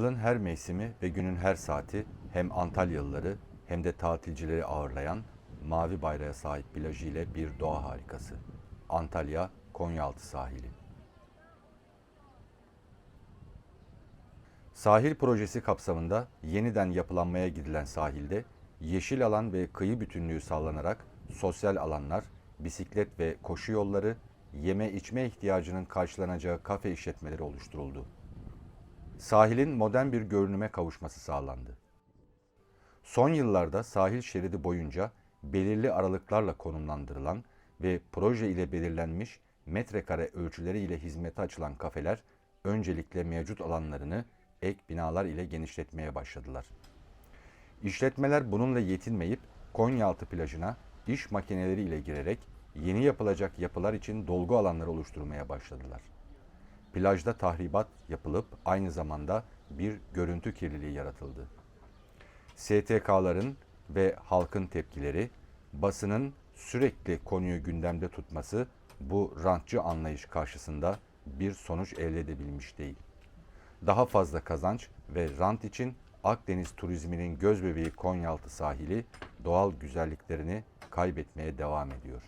her mevsimi ve günün her saati hem Antalyalıları hem de tatilcileri ağırlayan mavi bayrağa sahip plajı ile bir doğa harikası. Antalya Konyaaltı sahili. Sahil projesi kapsamında yeniden yapılanmaya gidilen sahilde yeşil alan ve kıyı bütünlüğü sağlanarak sosyal alanlar, bisiklet ve koşu yolları, yeme içme ihtiyacının karşılanacağı kafe işletmeleri oluşturuldu. Sahilin modern bir görünüme kavuşması sağlandı. Son yıllarda sahil şeridi boyunca belirli aralıklarla konumlandırılan ve proje ile belirlenmiş metrekare ölçüleri ile hizmete açılan kafeler öncelikle mevcut alanlarını ek binalar ile genişletmeye başladılar. İşletmeler bununla yetinmeyip Konyaaltı plajına iş makineleri ile girerek yeni yapılacak yapılar için dolgu alanları oluşturmaya başladılar. Plajda tahribat yapılıp aynı zamanda bir görüntü kirliliği yaratıldı. STK'ların ve halkın tepkileri, basının sürekli konuyu gündemde tutması bu rantçı anlayış karşısında bir sonuç elde edebilmiş değil. Daha fazla kazanç ve rant için Akdeniz turizminin gözbebeği Konyaaltı sahili doğal güzelliklerini kaybetmeye devam ediyor.